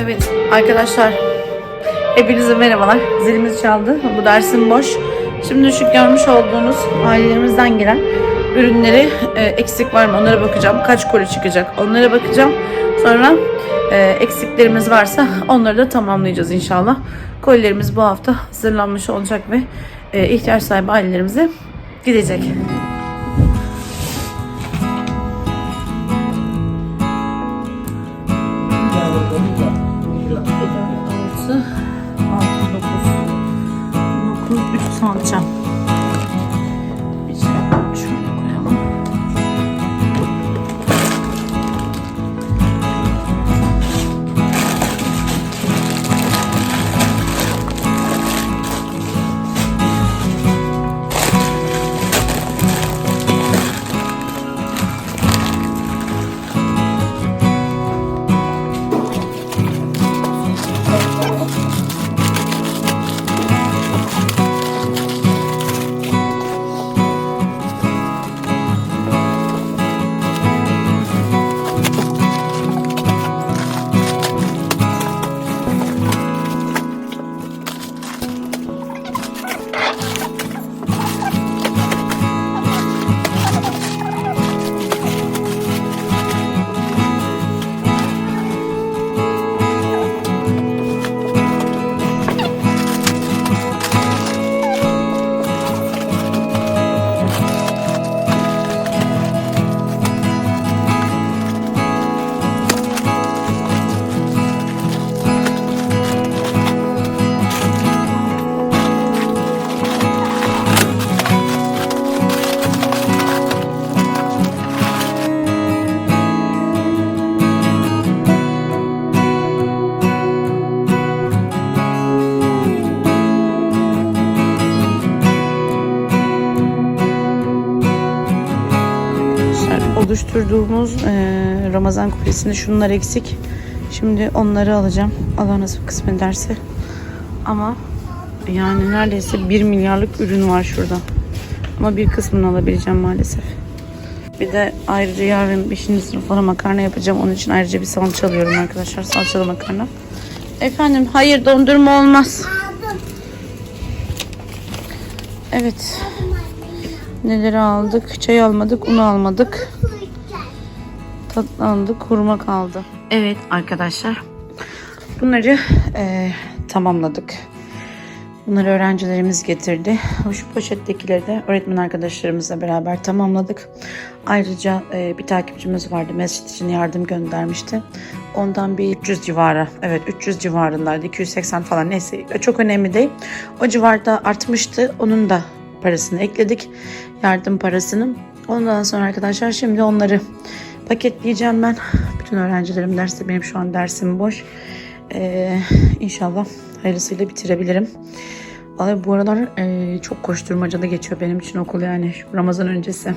Evet arkadaşlar hepinize merhabalar. Zilimiz çaldı. Bu dersim boş. Şimdi şu görmüş olduğunuz ailelerimizden gelen ürünleri e, eksik var mı onlara bakacağım. Kaç koli çıkacak onlara bakacağım. Sonra e, eksiklerimiz varsa onları da tamamlayacağız inşallah. Kolilerimiz bu hafta hazırlanmış olacak ve e, ihtiyaç sahibi ailelerimize gidecek. Oluşturduğumuz e, Ramazan kulesinde şunlar eksik. Şimdi onları alacağım. Allah nasip kısmet ederse. Ama yani neredeyse 1 milyarlık ürün var şurada. Ama bir kısmını alabileceğim maalesef. Bir de ayrıca yarın 5. sınıflara makarna yapacağım. Onun için ayrıca bir salça alıyorum arkadaşlar. Salçalı makarna. Efendim hayır dondurma olmaz. Evet. Neleri aldık? Çay almadık, un almadık. Tatlı aldık, hurma kaldı. Evet arkadaşlar. Bunları eee, tamamladık. Bunları öğrencilerimiz getirdi. Şu poşettekileri de öğretmen arkadaşlarımızla beraber tamamladık. Ayrıca eee, bir takipçimiz vardı. Mescid için yardım göndermişti. Ondan bir 300 civarı, evet 300 civarındaydı. 280 falan neyse çok önemli değil. O civarda artmıştı. Onun da parasını ekledik. Yardım parasını. Ondan sonra arkadaşlar şimdi onları paketleyeceğim ben. Bütün öğrencilerim derste benim şu an dersim boş. Ee, inşallah hayırlısıyla bitirebilirim. Vallahi bu aralar e, çok koşturmacalı geçiyor benim için okul yani Ramazan öncesi.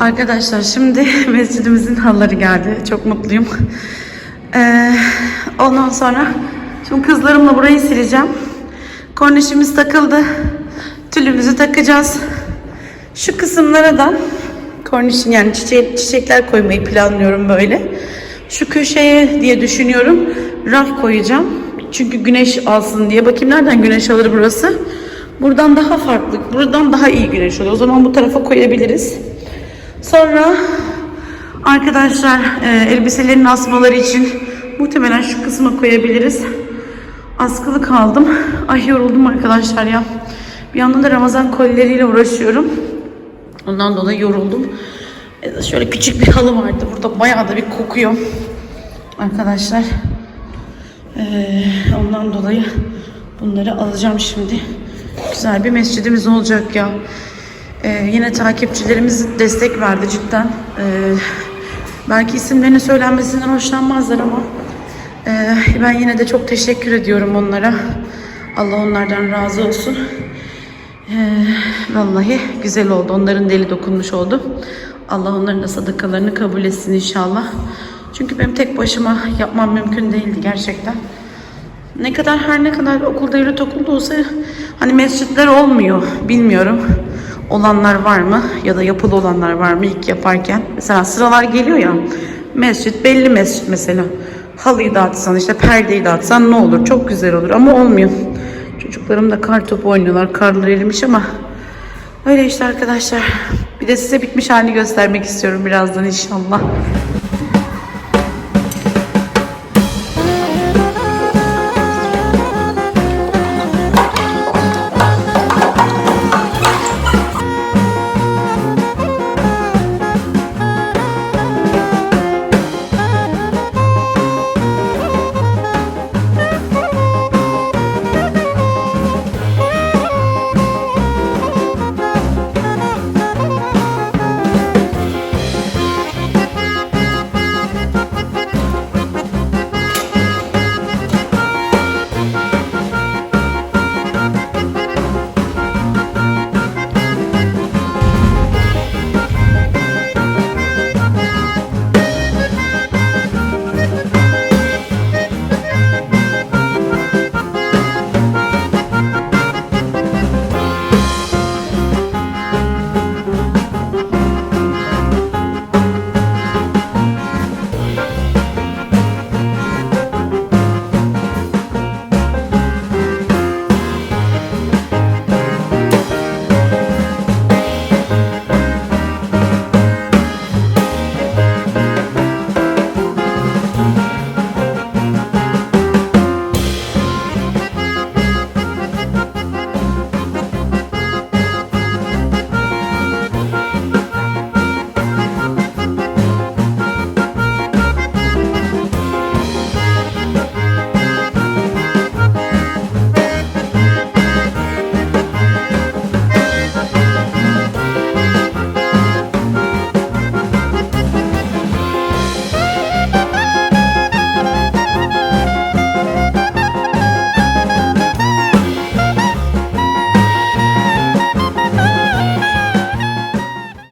Arkadaşlar şimdi mescidimizin halları geldi. Çok mutluyum. Ee, ondan sonra şimdi kızlarımla burayı sileceğim. Kornişimiz takıldı. Tülümüzü takacağız. Şu kısımlara da kornişin yani çiçek, çiçekler koymayı planlıyorum böyle. Şu köşeye diye düşünüyorum raf koyacağım. Çünkü güneş alsın diye. Bakayım nereden güneş alır burası. Buradan daha farklı, buradan daha iyi güneş oluyor. O zaman bu tarafa koyabiliriz. Sonra arkadaşlar e, elbiselerin asmaları için muhtemelen şu kısma koyabiliriz. Askılı kaldım. Ay yoruldum arkadaşlar ya. Bir yandan da Ramazan kolleriyle uğraşıyorum. Ondan dolayı yoruldum. E, Şöyle küçük bir halı vardı. Burada bayağı da bir kokuyor. Arkadaşlar. Ee, ondan dolayı bunları alacağım şimdi. Güzel bir mescidimiz olacak ya. Ee, yine takipçilerimiz destek verdi cidden. Ee, belki isimlerini söylenmesinden hoşlanmazlar ama ee, ben yine de çok teşekkür ediyorum onlara. Allah onlardan razı olsun. Ee, vallahi güzel oldu. Onların deli dokunmuş oldu. Allah onların da sadakalarını kabul etsin inşallah. Çünkü benim tek başıma yapmam mümkün değildi gerçekten. Ne kadar her ne kadar okulda devlet okulda olsa hani mescitler olmuyor. Bilmiyorum. Olanlar var mı? Ya da yapılı olanlar var mı ilk yaparken? Mesela sıralar geliyor ya. Mescit belli mescit mesela. Halıyı dağıtsan işte perdeyi dağıtsan ne olur? Çok güzel olur ama olmuyor. Çocuklarım da kar topu oynuyorlar. Karlar erimiş ama öyle işte arkadaşlar. Bir de size bitmiş halini göstermek istiyorum birazdan inşallah.